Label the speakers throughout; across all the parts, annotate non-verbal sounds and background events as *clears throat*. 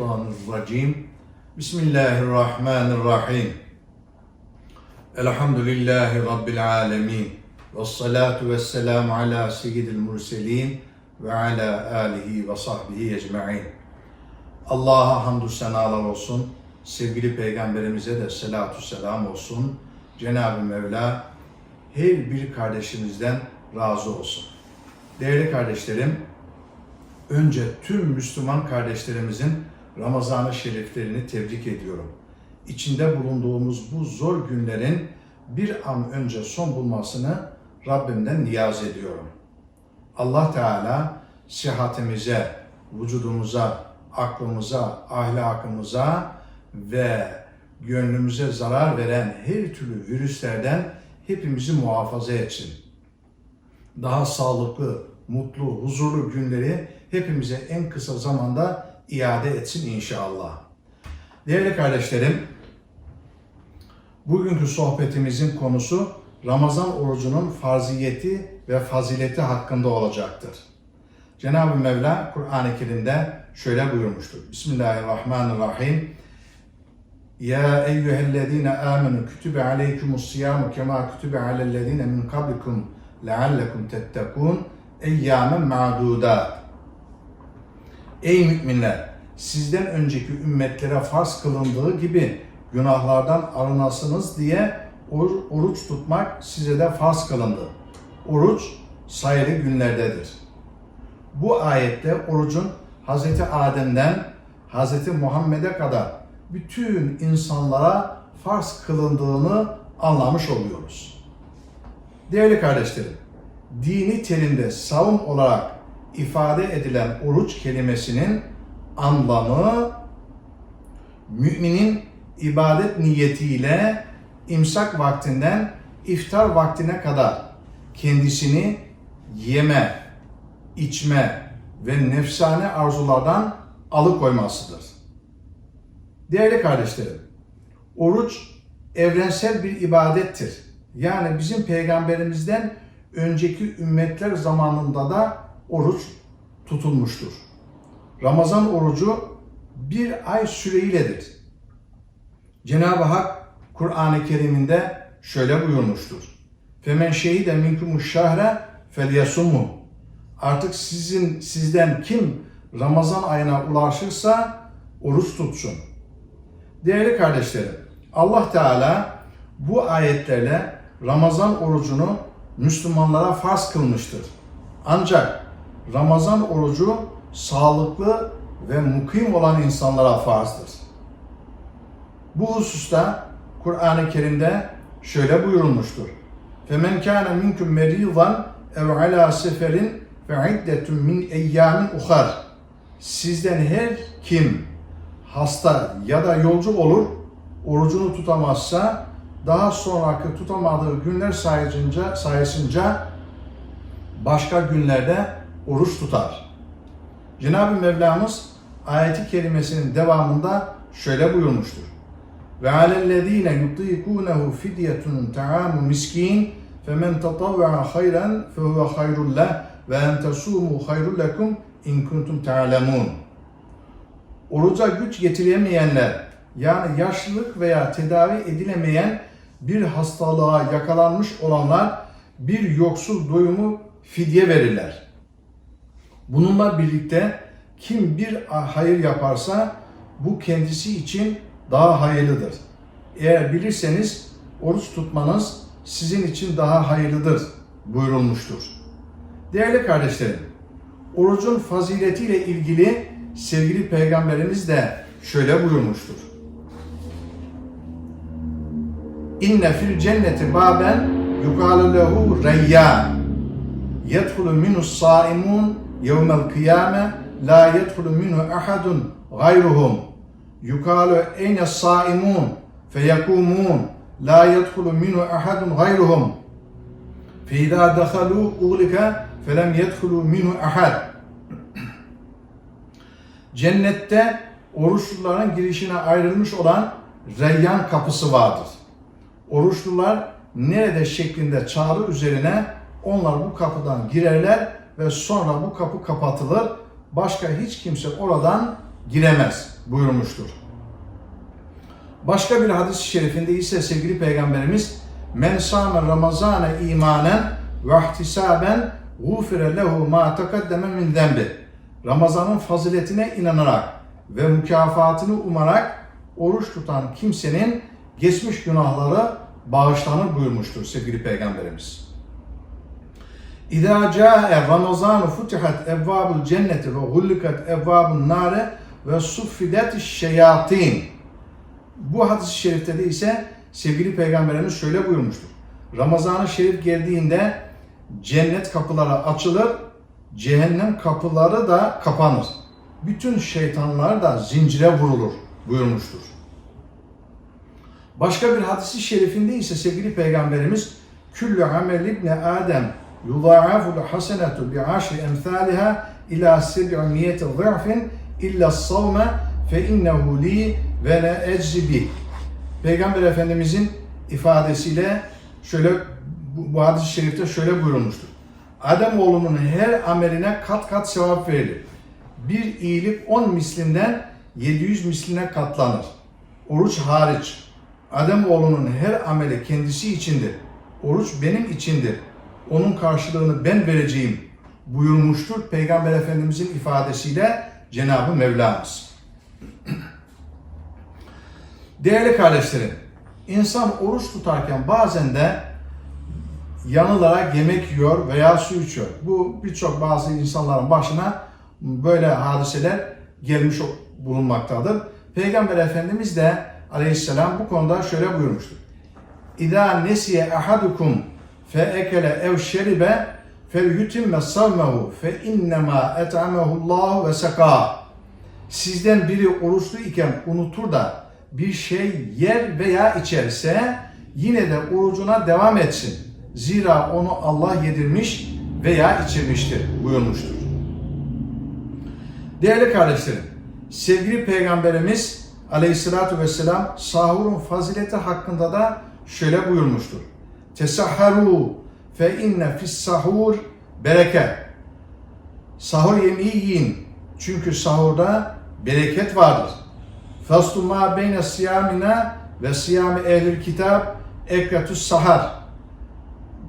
Speaker 1: mineşşeytanirracim. Bismillahirrahmanirrahim. Elhamdülillahi Rabbil alemin. Ve salatu ve selamu ala seyyidil murselin ve ala alihi ve sahbihi ecma'in. Allah'a hamdü senalar olsun. Sevgili Peygamberimize de selatu selam olsun. Cenab-ı Mevla her bir kardeşimizden razı olsun. Değerli kardeşlerim, önce tüm Müslüman kardeşlerimizin Ramazan-ı Şeriflerini tebrik ediyorum. İçinde bulunduğumuz bu zor günlerin bir an önce son bulmasını Rabbimden niyaz ediyorum. Allah Teala sıhhatimize, vücudumuza, aklımıza, ahlakımıza ve gönlümüze zarar veren her türlü virüslerden hepimizi muhafaza etsin. Daha sağlıklı, mutlu, huzurlu günleri hepimize en kısa zamanda iade etsin inşallah. Değerli kardeşlerim, bugünkü sohbetimizin konusu Ramazan orucunun farziyeti ve fazileti hakkında olacaktır. Cenab-ı Mevla Kur'an-ı Kerim'de şöyle buyurmuştur. Bismillahirrahmanirrahim. Ya eyyühellezine amenu kütübe aleykumus siyamu kema kütübe alellezine min kablikum leallekum tettekun eyyamen ma'dudat. Ey müminler! Sizden önceki ümmetlere farz kılındığı gibi günahlardan arınasınız diye or- oruç tutmak size de farz kılındı. Oruç sayılı günlerdedir. Bu ayette orucun Hz. Adem'den Hz. Muhammed'e kadar bütün insanlara farz kılındığını anlamış oluyoruz. Değerli kardeşlerim, dini terimde savun olarak ifade edilen oruç kelimesinin anlamı müminin ibadet niyetiyle imsak vaktinden iftar vaktine kadar kendisini yeme, içme ve nefsane arzulardan alıkoymasıdır. Değerli kardeşlerim, oruç evrensel bir ibadettir. Yani bizim peygamberimizden önceki ümmetler zamanında da oruç tutulmuştur. Ramazan orucu bir ay süreyledir. Cenab-ı Hak Kur'an-ı Kerim'inde şöyle buyurmuştur. Femen şehide minkumuş şahre felyasumu. Artık sizin sizden kim Ramazan ayına ulaşırsa oruç tutsun. Değerli kardeşlerim, Allah Teala bu ayetlerle Ramazan orucunu Müslümanlara farz kılmıştır. Ancak Ramazan orucu sağlıklı ve mukim olan insanlara farzdır. Bu hususta Kur'an-ı Kerim'de şöyle buyurulmuştur. فَمَنْ كَانَ مِنْكُمْ مَرِيضًا اَوْ عَلَى سَفَرٍ فَعِدَّةٌ مِنْ اَيَّامٍ اُخَرٍ Sizden her kim hasta ya da yolcu olur, orucunu tutamazsa daha sonraki tutamadığı günler sayesinde, sayesinde başka günlerde oruç tutar. Cenab-ı Mevlamız ayeti kerimesinin devamında şöyle buyurmuştur. Ve alellezine yutikunehu fidyetun ta'amu miskin femen tatavva'a hayran fehuve hayrun leh ve en tesumu hayrun lekum in kuntum ta'lemun. Oruca güç getiremeyenler yani yaşlılık veya tedavi edilemeyen bir hastalığa yakalanmış olanlar bir yoksul doyumu fidye verirler. Bununla birlikte kim bir hayır yaparsa bu kendisi için daha hayırlıdır. Eğer bilirseniz oruç tutmanız sizin için daha hayırlıdır buyurulmuştur. Değerli kardeşlerim, orucun faziletiyle ilgili sevgili peygamberimiz de şöyle buyurmuştur. İnne fil cenneti baben yukalu lehu reyyan yedhulu minus saimun yevmel kıyame la yedhulu minhu ahadun gayruhum. Yukalu eyne saimun feyekumun la yedhulu minhu ahadun gayruhum. Feyda dakhalu uglika felem yedhulu minhu ahad. Cennette oruçluların girişine ayrılmış olan reyyan kapısı vardır. Oruçlular nerede şeklinde çağrı üzerine onlar bu kapıdan girerler ve sonra bu kapı kapatılır. Başka hiç kimse oradan giremez buyurmuştur. Başka bir hadis-i şerifinde ise sevgili peygamberimiz men sâme ramazâne imanen ve ihtisaben gufire lehu ma tekaddeme min dembi. Ramazanın faziletine inanarak ve mükafatını umarak oruç tutan kimsenin geçmiş günahları bağışlanır buyurmuştur sevgili peygamberimiz. İzâ câe Ramazanu futihat evvâbul cenneti ve gullikat evvâbun nâre ve suffidet şeyatîn. Bu hadis-i şerifte de ise sevgili peygamberimiz şöyle buyurmuştur. Ramazan-ı Şerif geldiğinde cennet kapıları açılır, cehennem kapıları da kapanır. Bütün şeytanlar da zincire vurulur buyurmuştur. Başka bir hadisi şerifinde ise sevgili peygamberimiz Küllü amel ibni Adem yudâaful hasenetu bi aşri emthâliha ila seb'imiyeti zırfin illa savme fe innehu li ve ne. Peygamber Efendimizin ifadesiyle şöyle bu hadis-i şerifte şöyle buyurulmuştur. Adem oğlunun her ameline kat kat sevap verilir. Bir iyilik 10 mislinden 700 misline katlanır. Oruç hariç. Adem oğlunun her ameli kendisi içindir. Oruç benim içindir. Onun karşılığını ben vereceğim buyurmuştur Peygamber Efendimizin ifadesiyle Cenab-ı Mevlamız. *clears throat* Değerli kardeşlerim, insan oruç tutarken bazen de yanılarak yemek yiyor veya su içiyor. Bu birçok bazı insanların başına böyle hadiseler gelmiş bulunmaktadır. Peygamber Efendimiz de aleyhisselam bu konuda şöyle buyurmuştur. İza nesiye ahadukum fe ekele ev şeribe fel yutimme savmehu fe innema et'amehullahu ve seka. Sizden biri oruçlu iken unutur da bir şey yer veya içerse yine de orucuna devam etsin. Zira onu Allah yedirmiş veya içirmiştir buyurmuştur. Değerli kardeşlerim, sevgili Peygamberimiz Aleyhisselatü Vesselam sahurun fazileti hakkında da şöyle buyurmuştur. Tesahharu fe inne fis sahur bereke. Sahur yemeği yiyin. Çünkü sahurda bereket vardır. Faslu ma beyne siyamina ve siyami ehlil kitap ekratus sahar.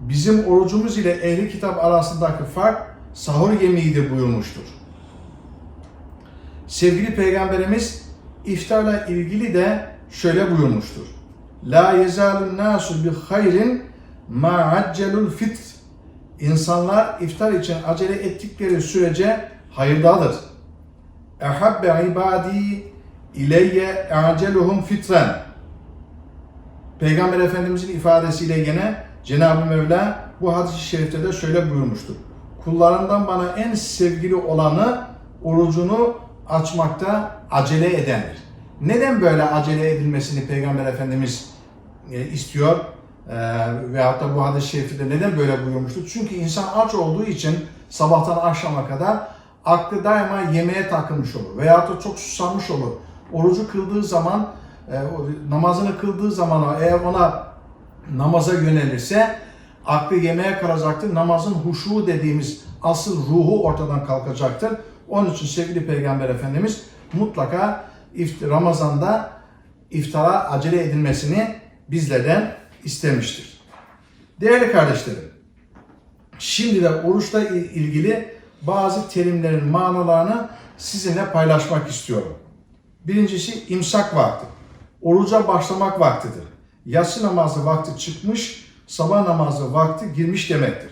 Speaker 1: Bizim orucumuz ile ehli kitap arasındaki fark sahur yemeğidir buyurmuştur. Sevgili Peygamberimiz iftarla ilgili de şöyle buyurmuştur. La yezalun nasu bi hayrin ma accelul fitr. İnsanlar iftar için acele ettikleri sürece hayırdadır. Ehabbe ibadi ileyye aceluhum fitren. Peygamber Efendimizin ifadesiyle gene Cenab-ı Mevla bu hadis-i şerifte de şöyle buyurmuştur. Kullarından bana en sevgili olanı orucunu açmakta acele edendir. Neden böyle acele edilmesini Peygamber Efendimiz e, istiyor? E, veyahut da bu hadis-i şerifte neden böyle buyurmuştur? Çünkü insan aç olduğu için sabahtan akşama kadar aklı daima yemeğe takılmış olur. Veyahut da çok susamış olur. Orucu kıldığı zaman, e, namazını kıldığı zaman eğer ona namaza yönelirse aklı yemeğe kalacaktır. Namazın huşu dediğimiz asıl ruhu ortadan kalkacaktır. Onun için sevgili Peygamber Efendimiz mutlaka Ramazan'da iftara acele edilmesini bizlerden istemiştir. Değerli kardeşlerim, şimdi de oruçla il- ilgili bazı terimlerin manalarını sizinle paylaşmak istiyorum. Birincisi imsak vakti. Oruca başlamak vaktidir. Yatsı namazı vakti çıkmış, sabah namazı vakti girmiş demektir.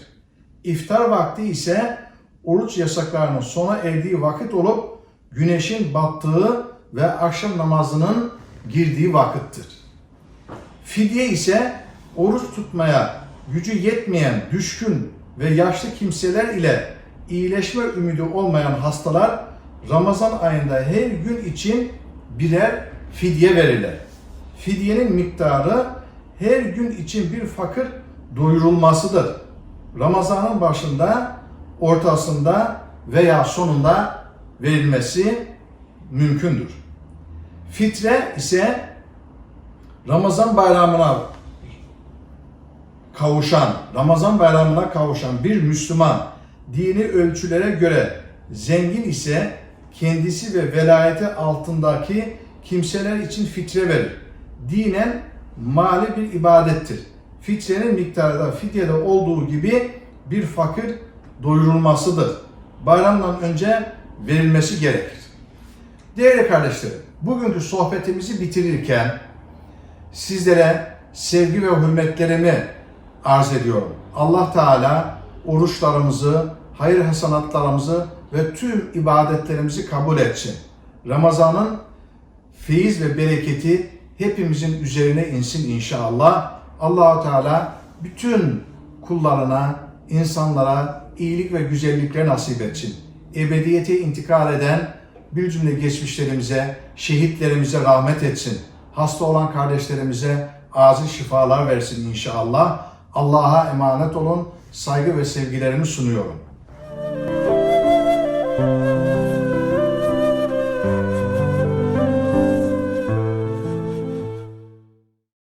Speaker 1: İftar vakti ise oruç yasaklarının sona erdiği vakit olup güneşin battığı ve akşam namazının girdiği vakittir. Fidye ise oruç tutmaya gücü yetmeyen düşkün ve yaşlı kimseler ile iyileşme ümidi olmayan hastalar Ramazan ayında her gün için birer fidye verirler. Fidyenin miktarı her gün için bir fakir doyurulmasıdır. Ramazanın başında, ortasında veya sonunda verilmesi mümkündür. Fitre ise Ramazan bayramına kavuşan, Ramazan bayramına kavuşan bir Müslüman dini ölçülere göre zengin ise kendisi ve velayeti altındaki kimseler için fitre verir. Dinen mali bir ibadettir. Fitrenin miktarı da fidyede olduğu gibi bir fakir doyurulmasıdır. Bayramdan önce verilmesi gerekir. Değerli kardeşlerim, bugünkü sohbetimizi bitirirken sizlere sevgi ve hürmetlerimi arz ediyorum. Allah Teala oruçlarımızı, hayır hasanatlarımızı ve tüm ibadetlerimizi kabul etsin. Ramazan'ın feyiz ve bereketi hepimizin üzerine insin inşallah. Allahu Teala bütün kullarına, insanlara iyilik ve güzellikler nasip etsin. Ebediyete intikal eden bir cümle geçmişlerimize, şehitlerimize rahmet etsin. Hasta olan kardeşlerimize acil şifalar versin inşallah. Allah'a emanet olun. Saygı ve sevgilerimi sunuyorum.